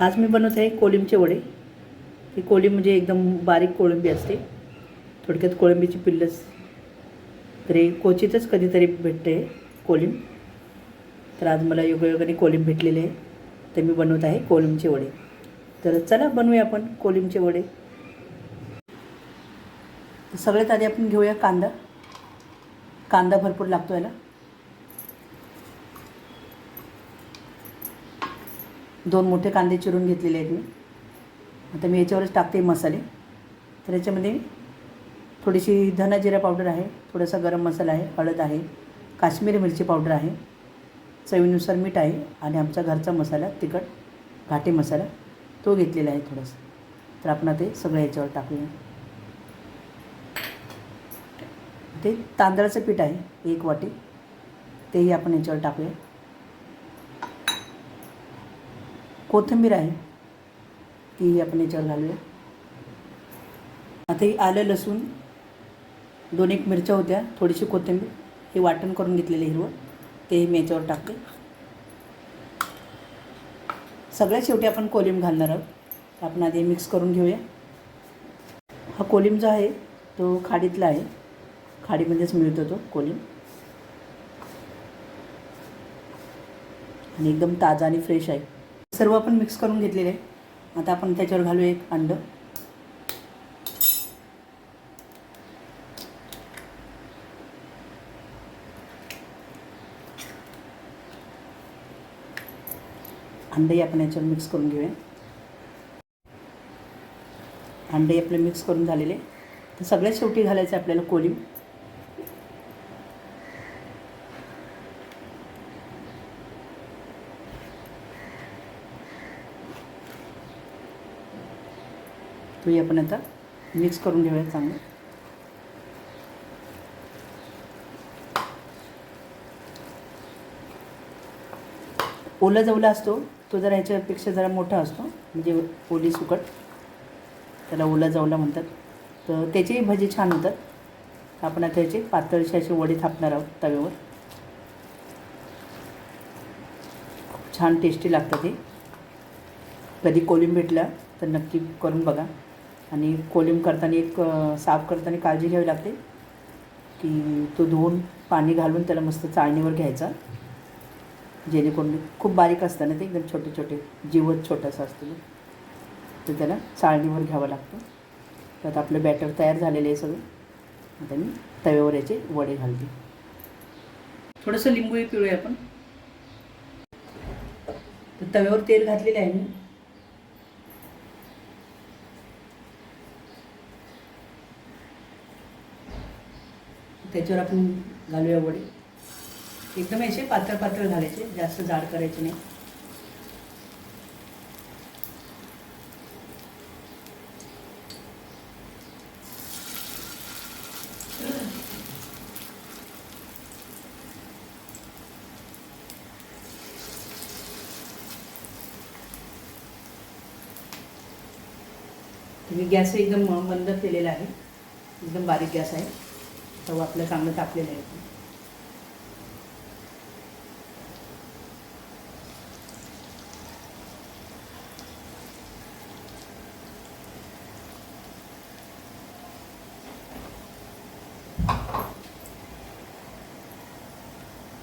आज मी बनवत आहे कोलिंबचे वडे. ही कोलिंब म्हणजे एकदम बारीक कोळंबी असते. थोडक्यात कोळंबीची पिल्लच तरी क्वचितच कधीतरी भेटते कोलिंब. तर आज मला योगायोगाने कोलिंब भेटलेले आहे. तर मी बनवत आहे कोलिंबचे वडे. तर चला बनवूया आपण कोलिंबचे वडे. सगळ्यात आधी आपण घेऊया कांदा. कांदा भरपूर लागतो याला. दोन मोठे कांदे चिरून घेतलेले आहेत मी. आता मी याच्यावरच टाकते मसाले. तर याच्यामध्ये थोडीशी धना जिरा पावडर आहे थोडासा गरम मसाला आहे हळद आहे काश्मीरी मिरची पावडर आहे चवीनुसार मीठ आहे आणि आमचा घरचा मसाला तिखट घाटे मसाला तो घेतलेला आहे थोडासा. तर आपण ते सगळं याच्यावर टाकूया. ते तांदळाचं पीठ आहे एक वाटी. तेही आपण याच्यावर टाकूया. कोथिंबीर आहे. ती आपण याच्यावर घालूया. आता ही आलं लसूण दोन एक मिरच्या होत्या थोडीशी कोथिंबीर हे वाटण करून घेतलेलं हिरवं. तेही मी याच्यावर टाकते. सगळ्यात शेवटी आपण कोलिम घालणार आहोत. आपण आधी मिक्स करून घेऊया. हा कोलिम जो आहे तो खाडीतला आहे. खाडीमध्येच मिळतो तो कोलिम. आणि एकदम ताजा आणि फ्रेश आहे. सर्व आपण मिक्स करून घेतलेले. आहे आता आपण त्याच्यावर घालूया एक अंड. अंडेही आपण याच्यावर मिक्स करून घेऊया. अंडे आपले मिक्स करून झालेले. तर सगळ्यात शेवटी घालायचं आपल्याला कोलिंब. तोही आपण आता मिक्स करून घेऊया चांगलं. ओला जवला असतो तो जरा ह्याच्यापेक्षा जरा मोठा असतो म्हणजे ओली सुकट. त्याला ओला जवला म्हणतात. तर त्याचेही भजी छान होतात. आपण आता ह्याचे पातळशे असे वडे थापणार आहोत तव्यावर. छान टेस्टी लागतं ते कधी कोलिंब भेटला तर नक्की करून बघा. आणि कोलिम करताना एक साफ करताना काळजी घ्यावी लागते. की तो धुवून पाणी घालून त्याला मस्त चाळणीवर घ्यायचा. जेणेकरून खूप बारीक असतं ना ते एकदम छोटे छोटे जीवच छोटासा असतो तर त्याला चाळणीवर घ्यावं लागतं. तर आता आपलं बॅटर तयार झालेलं आहे सगळं. आता मी तव्यावर याचे वडे घालते. थोडंसं लिंबूही पिळूया आपण. तर तव्यावर तेल घातलेलं आहे मी. त्याच्यावर आपण घालूया वडे. एकदम असे पातळ पातळ घालायचे जास्त जाड करायचे नाही. तुम्ही गॅस एकदम बंद केलेला आहे. एकदम बारीक गॅस आहे. तवा आपलं चांगलं तापलेलं आहे.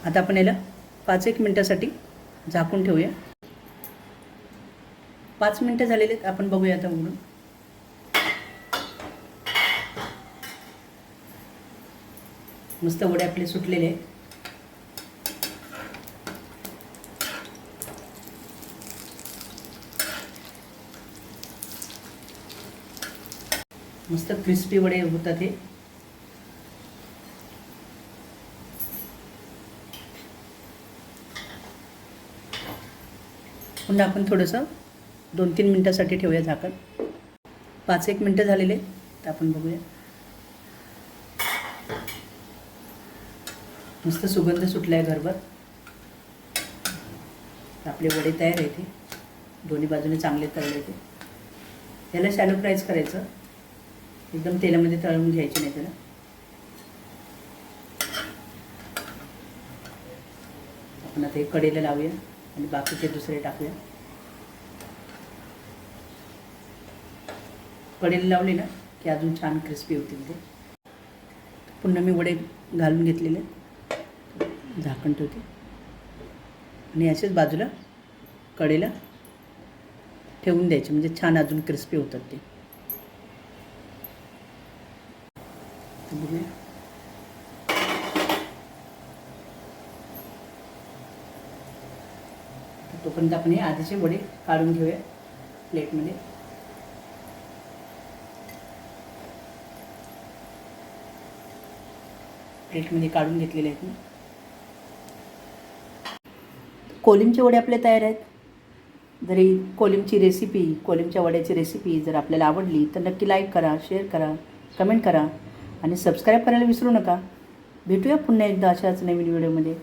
आता आपण याला पाच एक मिनटासाठी झाकून ठेवूया. पाच मिनटं झालेले आहेत आपण बघूया आता उघडून. मस्त वडे आपले सुटलेले मस्त क्रिस्पी वडे होतात हे. पुन्हा आपण थोडंसं दोन तीन मिनटासाठी ठेवूया झाकण. पाच एक मिनटं झालेले तर आपण बघूया. मस्त सुगंध सुटला आहे घरभर. आपले वडे तयार आहे ते दोन्ही बाजूने चांगले तळले ते. याला शॅलो फ्रायच करायचं. एकदम तेलामध्ये तळून घ्यायचे नाही त्याला. आपण आता हे कडेला लावूया आणि बाकीचे दुसरे टाकूया. कडेला लावले ना की अजून छान क्रिस्पी होतील ते. पुन्हा मी वडे घालून घेतलेले. झाकण ठेवते. आणि असेच बाजूला कडेला ठेवून द्यायचे म्हणजे छान अजून क्रिस्पी होतात ते. बघूया. तोपर्यंत आपण हे आधीचे वडे काढून घेऊया प्लेटमध्ये. प्लेटमध्ये काढून घेतलेले आहेत मी. कोलिमचे वडे आपले तयार आहेत? जरी कोलिमची रेसिपी कोलिमच्या वड्याची रेसिपी जर आपल्याला आवडली तर नक्की लाईक करा शेअर करा कमेंट करा आणि सबस्क्राईब करायला विसरू नका. भेटूया पुन्हा एकदा अशाच नवीन व्हिडिओमध्ये